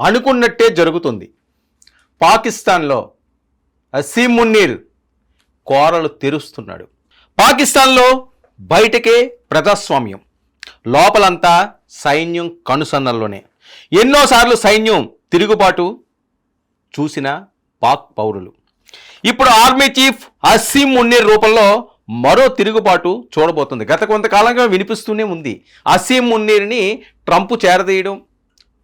అనుకున్నట్టే జరుగుతుంది. పాకిస్తాన్లో అసీం మున్నీర్ కోరలు తెరుస్తున్నాడు. పాకిస్తాన్లో బయటకే ప్రజాస్వామ్యం. లోపలంతా సైన్యం కనుసన్నల్లోనే. ఎన్నోసార్లు సైన్యం తిరుగుబాటు చూసిన పాక్ పౌరులు. ఇప్పుడు ఆర్మీ చీఫ్ అసీం మున్నీర్ రూపంలో మరో తిరుగుబాటు చూడబోతుంది. గత కొంతకాలంగా వినిపిస్తూనే ఉంది. అసీం మున్నీర్ని ట్రంప్ చేరదీయడం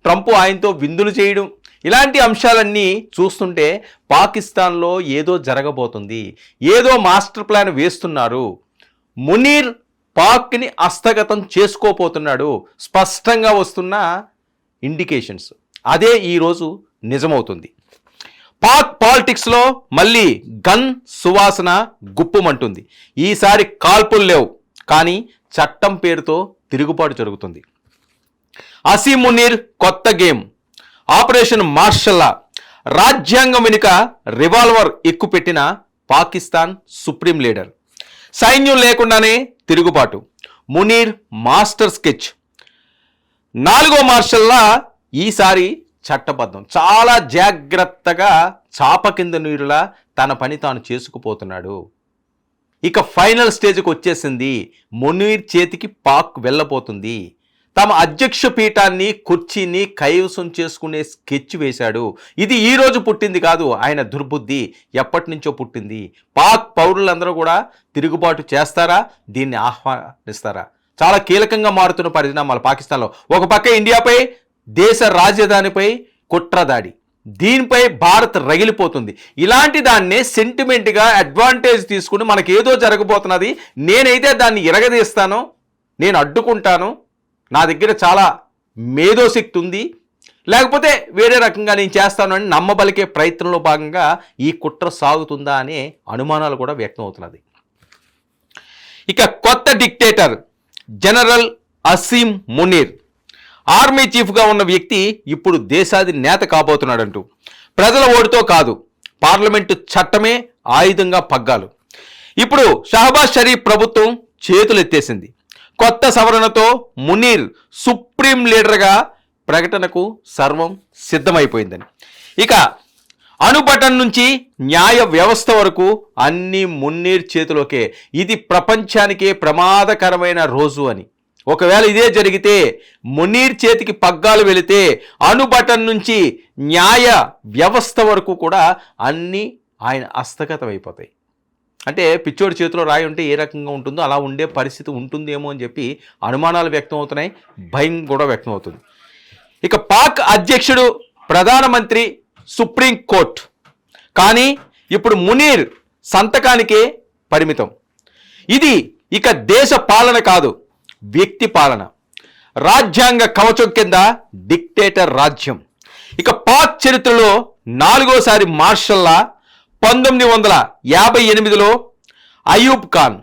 ట్రంప్ ఆయనతో విందులు చేయడం ఇలాంటి అంశాలన్నీ చూస్తుంటే పాకిస్తాన్లో ఏదో జరగబోతుంది ఏదో మాస్టర్ ప్లాన్ వేస్తున్నారు. మునీర్ పాక్ని హస్తగతం చేసుకోపోతున్నాడు స్పష్టంగా వస్తున్న ఇండికేషన్స్. అదే ఈరోజు నిజమవుతుంది. పాక్ పాలిటిక్స్లో మళ్ళీ గన్ సువాసన గుప్పుమంటుంది. ఈసారి కాల్పులు లేవు కానీ చట్టం పేరుతో తిరుగుబాటు జరుగుతుంది. అసీం మునీర్ కొత్త గేమ్. ఆపరేషన్ మార్షల్లా రాజ్యాంగం వెనుక రివాల్వర్ ఎక్కుపెట్టిన పాకిస్తాన్ సుప్రీం లీడర్. సైన్యం లేకుండానే తిరుగుబాటు. Munir master sketch. నాలుగో మార్షల్లా ఈసారి చట్టబద్ధం. చాలా జాగ్రత్తగా చాప కింద నీరులా తన పని తాను చేసుకుపోతున్నాడు. ఇక ఫైనల్ స్టేజ్కి వచ్చేసింది మునీర్ చేతికి పాక్ వెళ్ళబోతుంది. తమ అధ్యక్ష పీఠాన్ని కుర్చీని కైవసం చేసుకునే స్కెచ్ వేశాడు. ఇది ఈ రోజు పుట్టింది కాదు ఆయన దుర్బుద్ధి ఎప్పటి నుంచో పుట్టింది. పాక్ పౌరులందరూ కూడా తిరుగుబాటు చేస్తారా? దీన్ని ఆహ్వానిస్తారా? చాలా కీలకంగా మారుతున్న పరిణామాలు పాకిస్తాన్లో. ఒక పక్క ఇండియాపై దేశ రాజధానిపై కుట్ర దాడి. దీనిపై భారత్ రగిలిపోతుంది. ఇలాంటి దాన్నే సెంటిమెంట్గా అడ్వాంటేజ్ తీసుకుని మనకి ఏదో జరగబోతున్నది నేనైతే దాన్ని ఇరగదీస్తాను నేను అడ్డుకుంటాను నా దగ్గర చాలా మేధోశక్తి ఉంది. లేకపోతే వేరే రకంగా నేను చేస్తాను అని నమ్మబలికే ప్రయత్నంలో భాగంగా ఈ కుట్ర సాగుతుందా అనే అనుమానాలు కూడా వ్యక్తం అవుతున్నది. ఇక కొత్త dictator general Asim Munir. Army చీఫ్గా ఉన్న వ్యక్తి ఇప్పుడు దేశాది నేత కాబోతున్నాడంటూ. ప్రజల ఓటుతో కాదు పార్లమెంటు చట్టమే ఆయుధంగా పగ్గాలు. ఇప్పుడు షహబాజ్ షరీఫ్ ప్రభుత్వం చేతులెత్తేసింది. కొత్త సవరణతో మునీర్ సుప్రీం లీడర్గా ప్రకటనకు సర్వం సిద్ధమైపోయిందని. ఇక అణుబటన్ నుంచి న్యాయ వ్యవస్థ వరకు అన్ని మున్నీర్ చేతిలోకే. ఇది ప్రపంచానికే ప్రమాదకరమైన రోజు అని. ఒకవేళ ఇదే జరిగితే మునీర్ చేతికి పగ్గాలు వెళితే అణుబటన్ నుంచి న్యాయ వ్యవస్థ వరకు కూడా అన్నీ ఆయన హస్తగతం అయిపోతాయి అంటే పిచ్చోడి చేతిలో రాయి ఉంటే ఏ రకంగా ఉంటుందో అలా ఉండే పరిస్థితి ఉంటుందేమో అని చెప్పి అనుమానాలు వ్యక్తం అవుతున్నాయి భయం కూడా వ్యక్తం అవుతుంది ఇక పాక్ అధ్యక్షుడు ప్రధానమంత్రి సుప్రీంకోర్టు కానీ ఇప్పుడు మునీర్ సంతకానికే పరిమితం. ఇది ఇక దేశ పాలన కాదు వ్యక్తి పాలన. రాజ్యాంగ కవచం కింద డిక్టేటర్ రాజ్యం. ఇక పాక్ చరిత్రలో నాలుగోసారి మార్షల్లా పంతొమ్మిది వందల యాభై ఎనిమిదిలో అయూబ్ ఖాన్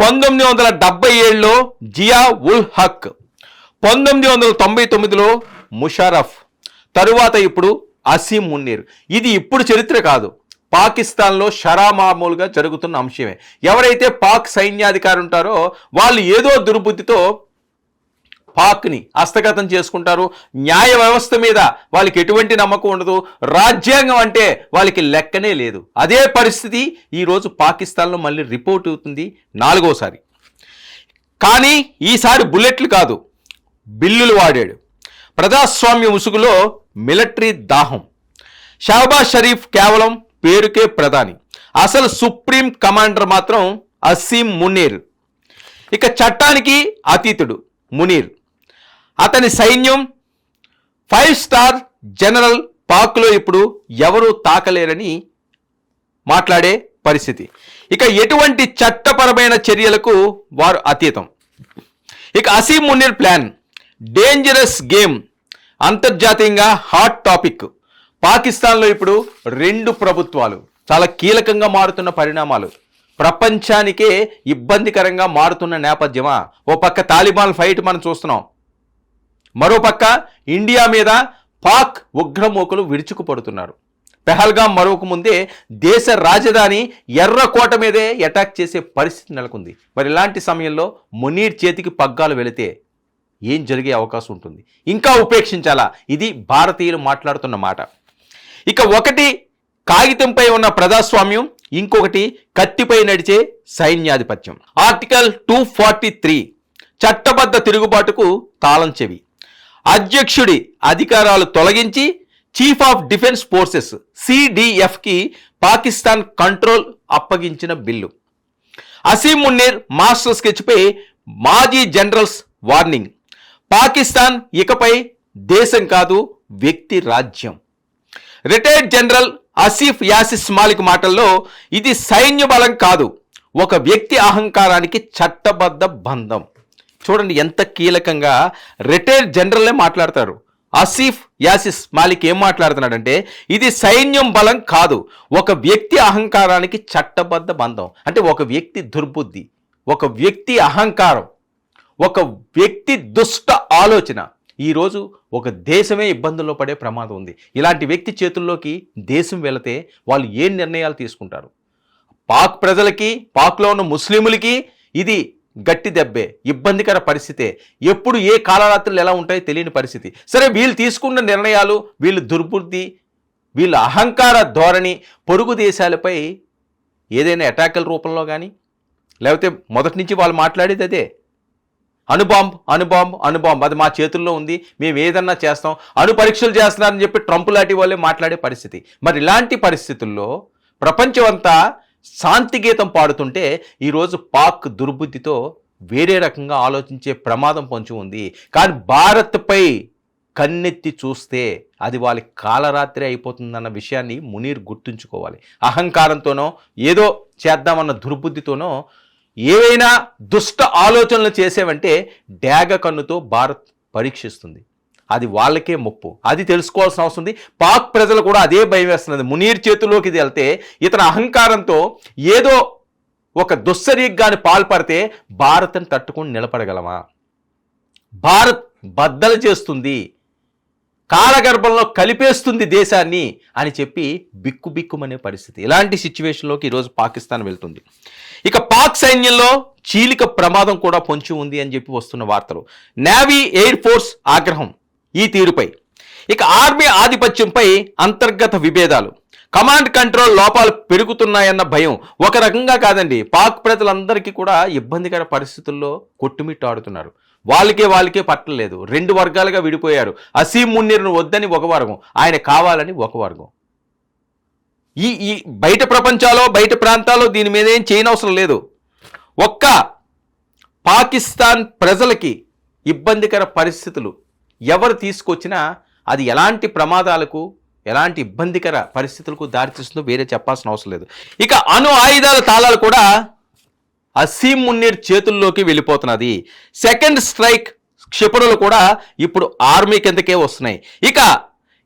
పంతొమ్మిది వందల డెబ్బై ఏడులో జియా ఉల్ హక్ పంతొమ్మిది వందల తొంభై తొమ్మిదిలో ముషారఫ్ తరువాత ఇప్పుడు అసీం మున్నీర్. ఇది ఇప్పుడు చరిత్ర కాదు. పాకిస్తాన్లో షరామామూలుగా జరుగుతున్న అంశమే. ఎవరైతే పాక్ సైన్యాధికారి ఉంటారో వాళ్ళు ఏదో దుర్బుద్ధితో పాక్ని హస్తగతం చేసుకుంటారు. న్యాయ వ్యవస్థ మీద వాళ్ళకి ఎటువంటి నమ్మకం ఉండదు. రాజ్యాంగం అంటే వాళ్ళకి లెక్కనే లేదు. అదే పరిస్థితి ఈరోజు పాకిస్తాన్లో మళ్ళీ రిపోర్ట్ అవుతుంది నాలుగోసారి. కానీ ఈసారి బుల్లెట్లు కాదు బిల్లులు వాడాడు. ప్రజాస్వామ్య ముసుగులో మిలిటరీ దాహం. షహబాజ్ షరీఫ్ కేవలం పేరుకే ప్రధాని. అసలు సుప్రీం కమాండర్ మాత్రం అసీం మునీర్. ఇక చట్టానికి అతీతుడు మునీర్. అతని సైన్యం ఫైవ్ స్టార్ జనరల్ పాక్లో ఇప్పుడు ఎవరూ తాకలేరని మాట్లాడే పరిస్థితి. ఇక ఎటువంటి చట్టపరమైన చర్యలకు వారు అతీతం. ఇక Asim Munir plan dangerous game అంతర్జాతీయంగా హాట్ టాపిక్. పాకిస్తాన్లో ఇప్పుడు రెండు ప్రభుత్వాలు చాలా కీలకంగా మారుతున్న పరిణామాలు. ప్రపంచానికే ఇబ్బందికరంగా మారుతున్న నేపథ్యమా? ఓ పక్క తాలిబాన్ ఫైట్ మనం చూస్తున్నాం. మరోపక్క ఇండియా మీద పాక్ ఉగ్రమూకలు విరుచుకుపడుతున్నారు. పెహల్గాం మరొక ముందే దేశ రాజధాని ఎర్రకోట మీదే అటాక్ చేసే పరిస్థితి నెలకొంది. మరి ఇలాంటి సమయంలో మునీర్ చేతికి పగ్గాలు వెళితే ఏం జరిగే అవకాశం ఉంటుంది? ఇంకా ఉపేక్షించాలా? ఇది భారతీయులు మాట్లాడుతున్న మాట. ఇక ఒకటి కాగితంపై ఉన్న ప్రజాస్వామ్యం ఇంకొకటి కత్తిపై నడిచే సైన్యాధిపత్యం. ఆర్టికల్ టూ ఫార్టీ త్రీ చట్టబద్ధ తిరుగుబాటుకు తాళం చెవి. అధ్యక్షుడి అధికారాలు తొలగించి చీఫ్ ఆఫ్ డిఫెన్స్ ఫోర్సెస్ సిడిఎఫ్కి పాకిస్తాన్ కంట్రోల్ అప్పగించిన బిల్లు. అసీం మున్నీర్ మాస్టర్ స్కెచ్పై మాజీ జనరల్స్ వార్నింగ్. పాకిస్తాన్ ఇకపై దేశం కాదు వ్యక్తి రాజ్యం. రిటైర్డ్ జనరల్ అసీఫ్ యాసిస్ మాలిక్ మాటల్లో ఇది సైన్య బలం కాదు ఒక వ్యక్తి అహంకారానికి చట్టబద్ధ బంధం. చూడండి ఎంత కీలకంగా రిటైర్డ్ జనరల్లే మాట్లాడతారు. అసీఫ్ యాసిస్ మాలిక్ ఏం మాట్లాడుతున్నాడంటే ఇది సైన్యం బలం కాదు ఒక వ్యక్తి అహంకారానికి చట్టబద్ధ బంధం. అంటే ఒక వ్యక్తి దుర్బుద్ధి ఒక వ్యక్తి అహంకారం ఒక వ్యక్తి దుష్ట ఆలోచన. ఈరోజు ఒక దేశమే ఇబ్బందుల్లో పడే ప్రమాదం ఉంది. ఇలాంటి వ్యక్తి చేతుల్లోకి దేశం వెళితే వాళ్ళు ఏ నిర్ణయాలు తీసుకుంటారు? పాక్ ప్రజలకి పాక్లో ఉన్న ముస్లింలకి ఇది గట్టి దెబ్బే ఇబ్బందికర పరిస్థితే. ఎప్పుడు ఏ కాలరాత్రులు ఎలా ఉంటాయో తెలియని పరిస్థితి. సరే వీళ్ళు తీసుకున్న నిర్ణయాలు వీళ్ళు దుర్బుద్ధి వీళ్ళ అహంకార ధోరణి పొరుగు దేశాలపై ఏదైనా అటాకల రూపంలో కానీ లేకపోతే మొదటి నుంచి వాళ్ళు మాట్లాడేది అదే. అణుబాంబ్ అణుబాంబ్ అణుబాంబ్ అది మా చేతుల్లో ఉంది మేము ఏదన్నా చేస్తాం అణు పరీక్షలు చేస్తున్నారని చెప్పి ట్రంప్ లాంటి వాళ్ళే మాట్లాడే పరిస్థితి. మరి ఇలాంటి పరిస్థితుల్లో ప్రపంచమంతా శాంతి గీతం పాడుతుంటే ఈరోజు పాక్ దుర్బుద్ధితో వేరే రకంగా ఆలోచించే ప్రమాదం పొంచి ఉంది. కానీ భారత్పై కన్నెత్తి చూస్తే అది వాళ్ళ కాలరాత్రి అయిపోతుందన్న విషయాన్ని మునీర్ గుర్తుంచుకోవాలి. అహంకారంతోనో ఏదో చేద్దామన్న దుర్బుద్ధితోనో ఏవైనా దుష్ట ఆలోచనలు చేసేవంటే డ్యాగ కన్నుతో భారత్ పరీక్షిస్తుంది. అది వాళ్ళకే ముప్పు. అది తెలుసుకోవాల్సిన అవసరం ఉంది. పాక్ ప్రజలు కూడా అదే భయం వేస్తున్నది. మునీర్ చేతిలోకి ఇది వెళ్తే ఇతని అహంకారంతో ఏదో ఒక దుశ్చర్యగాని పాల్పడితే భారత్ని తట్టుకొని నిలబడగలమా? భారత్ బద్దలు చేస్తుంది. కాలగర్భంలో కలిపేస్తుంది దేశాన్ని అని చెప్పి బిక్కు బిక్కుమనే పరిస్థితి. ఇలాంటి సిచ్యువేషన్లోకి ఈరోజు పాకిస్తాన్ వెళ్తుంది. ఇక పాక్ సైన్యంలో చీలిక ప్రమాదం కూడా పొంచి ఉంది అని చెప్పి వస్తున్న వార్తలు. నేవీ ఎయిర్ ఫోర్స్ ఆగ్రహం. ఈ తీరుపై. ఇక ఆర్మీ ఆధిపత్యంపై అంతర్గత విభేదాలు. కమాండ్ కంట్రోల్ లోపాలు పెరుగుతున్నాయన్న భయం ఒక రకంగా కాదండి. పాక్ ప్రజలందరికీ కూడా ఇబ్బందికర పరిస్థితుల్లో కొట్టుమిట్టాడుతున్నారు. వాళ్ళకే వాళ్ళకే పట్టలేదు రెండు వర్గాలుగా విడిపోయారు. అసీం మున్నీర్ను వద్దని ఒక వర్గం ఆయన కావాలని ఒక వర్గం. ఈ ఈ బయట ప్రపంచాలో బయట ప్రాంతాల్లో దీని మీద ఏం చేయనవసరం లేదు. ఒక్క పాకిస్తాన్ ప్రజలకి ఇబ్బందికర పరిస్థితులు ఎవరు తీసుకొచ్చినా అది ఎలాంటి ప్రమాదాలకు ఎలాంటి ఇబ్బందికర పరిస్థితులకు దారితీస్తుందో వేరే చెప్పాల్సిన అవసరం లేదు. ఇక అణు ఆయుధాల తాళాలు కూడా అసీం మున్నీర్ చేతుల్లోకి వెళ్ళిపోతున్నది. సెకండ్ స్ట్రైక్ క్షిపణులు కూడా ఇప్పుడు ఆర్మీ కిందకే వస్తున్నాయి. ఇక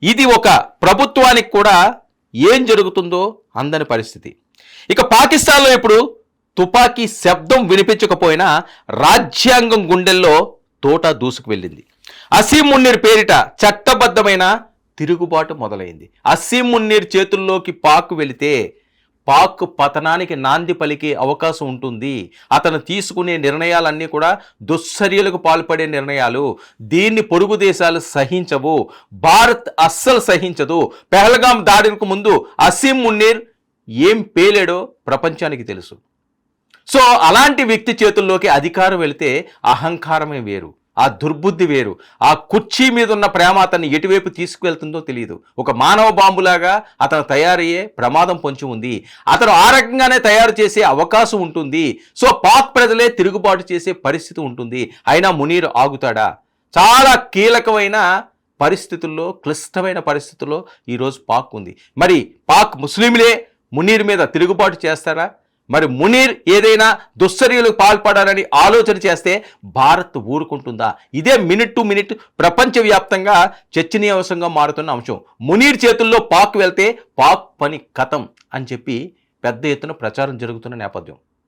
ఇది ఒక ప్రభుత్వానికి కూడా ఏం జరుగుతుందో అందని పరిస్థితి. ఇక పాకిస్తాన్లో ఇప్పుడు తుపాకీ శబ్దం వినిపించకపోయినా రాజ్యాంగం గుండెల్లో తోట దూసుకు వెళ్ళింది. అసీం మున్నీర్ పేరిట చట్టబద్ధమైన తిరుగుబాటు మొదలైంది. అసీం మున్నీర్ చేతుల్లోకి పాక్ వెళితే పాక్ పతనానికి నాంది పలికే అవకాశం ఉంటుంది. అతను తీసుకునే నిర్ణయాలన్నీ కూడా దుశ్చర్యలకు పాల్పడే నిర్ణయాలు. దీన్ని పొరుగు దేశాలు సహించవు. భారత్ అస్సలు సహించదు. పెహల్గాం దాడికి ముందు అసీం మున్నీర్ ఏం పేలేడో ప్రపంచానికి తెలుసు. సో అలాంటి వ్యక్తి చేతుల్లోకి అధికారం వెళితే అహంకారమే వేరు. ఆ దుర్బుద్ధి వేరు. ఆ కుర్చీ మీద ఉన్న ప్రేమ అతన్ని ఎటువైపు తీసుకువెళ్తుందో తెలియదు ఒక మానవ బాంబులాగా అతను తయారయ్యే ప్రమాదం పొంచి ఉంది. అతను ఆ రకంగానే తయారు చేసే అవకాశం ఉంటుంది. సో పాక్ ప్రజలే తిరుగుబాటు చేసే పరిస్థితి ఉంటుంది. అయినా మునీర్ ఆగుతాడా? చాలా కీలకమైన పరిస్థితుల్లో క్లిష్టమైన పరిస్థితుల్లో ఈరోజు పాక్ ఉంది. మరి పాక్ ముస్లింలే మునీర్ మీద తిరుగుబాటు చేస్తారా? మరి మునీర్ ఏదైనా దుశ్చర్యలకు పాల్పడాలని ఆలోచన చేస్తే భారత్ ఊరుకుంటుందా? ఇదే మినిట్ టు మినిట్ ప్రపంచవ్యాప్తంగా చర్చనీయాంశంగా మారుతున్న అంశం. మునీర్ చేతుల్లో పాక్ వెళ్తే పాక్ పని కథం అని చెప్పి పెద్ద ఎత్తున ప్రచారం జరుగుతున్న నేపథ్యం.